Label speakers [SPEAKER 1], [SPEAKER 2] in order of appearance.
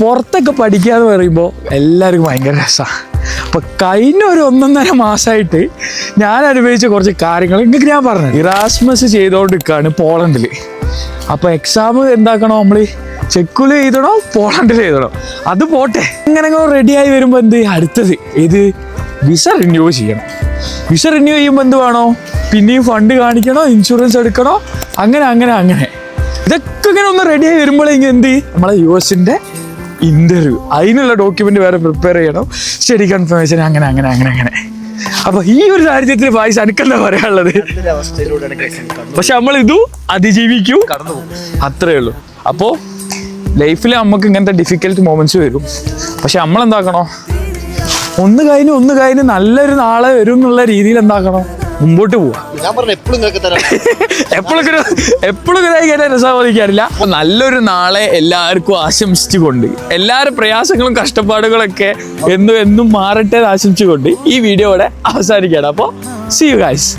[SPEAKER 1] പുറത്തൊക്കെ പഠിക്കുക എന്ന് പറയുമ്പോൾ എല്ലാവർക്കും ഭയങ്കര രസമാണ് അപ്പോൾ കഴിഞ്ഞ ഒരു ഒന്നൊന്നര മാസമായിട്ട് ഞാൻ അനുഭവിച്ച കുറച്ച് കാര്യങ്ങൾ ഇങ്ങനെ ഞാൻ പറഞ്ഞു ഇറാസ്മസ് ചെയ്തുകൊണ്ടിരിക്കുകയാണ് പോളണ്ടിൽ അപ്പോൾ എക്സാം എന്താക്കണോ നമ്മൾ ചെക്കുൽ എഴുതണോ പോളണ്ടിൽ എഴുതണോ അത് പോട്ടെ. ഇങ്ങനെ റെഡിയായി വരുമ്പോൾ എന്ത്? അടുത്തത് ഇത് വിസ റിന്യൂ ചെയ്യണം. വിസ റിന്യൂ ചെയ്യുമ്പോൾ എന്ത് വേണോ? പിന്നെയും ഫണ്ട് കാണിക്കണോ? ഇൻഷുറൻസ് എടുക്കണോ? അങ്ങനെ അങ്ങനെ അങ്ങനെ. ഇതൊക്കെ ഇങ്ങനെ ഒന്ന് റെഡിയായി ഇങ്ങനെ എന്ത്? നമ്മളെ യു എസിന്റെ ഇന്റർവ്യൂ. അതിനുള്ള ഡോക്യുമെന്റ് വേറെ പ്രിപ്പയർ ചെയ്യണം. ശരി കൺഫർമേഷൻ അങ്ങനെ അങ്ങനെ അങ്ങനെ അങ്ങനെ. അപ്പൊ ഈ ഒരു സാഹചര്യത്തിൽ വായിച്ച് എനിക്കെന്താ പറയാനുള്ളത്? പക്ഷെ നമ്മൾ ഇതും അതിജീവിക്കൂ അത്രേ ഉള്ളൂ. അപ്പോ ലൈഫിൽ നമുക്ക് ഇങ്ങനത്തെ ഡിഫിക്കൽട്ട് മൊമെന്റ്സ് വരും. പക്ഷെ നമ്മൾ എന്താക്കണോ ഒന്ന് കഴിഞ്ഞ് ഒന്ന് കഴിഞ്ഞ് നല്ലൊരു നാളെ വരും എന്നുള്ള രീതിയിൽ എന്താക്കണോ മുമ്പോട്ട് പോവാ.
[SPEAKER 2] ഞാൻ പറഞ്ഞ എപ്പോഴും
[SPEAKER 1] രസാവധിക്കാറില്ല അപ്പൊ നല്ലൊരു നാളെ എല്ലാവർക്കും ആശംസിച്ചുകൊണ്ട് എല്ലാവരും പ്രയാസങ്ങളും കഷ്ടപ്പാടുകളൊക്കെ എന്നും എന്നും മാറട്ടെ എന്ന് ആശംസിച്ചുകൊണ്ട് ഈ വീഡിയോ ഇവിടെ അവസാനിക്കുകയാണ്. അപ്പോൾ സി യു ഗൈസ്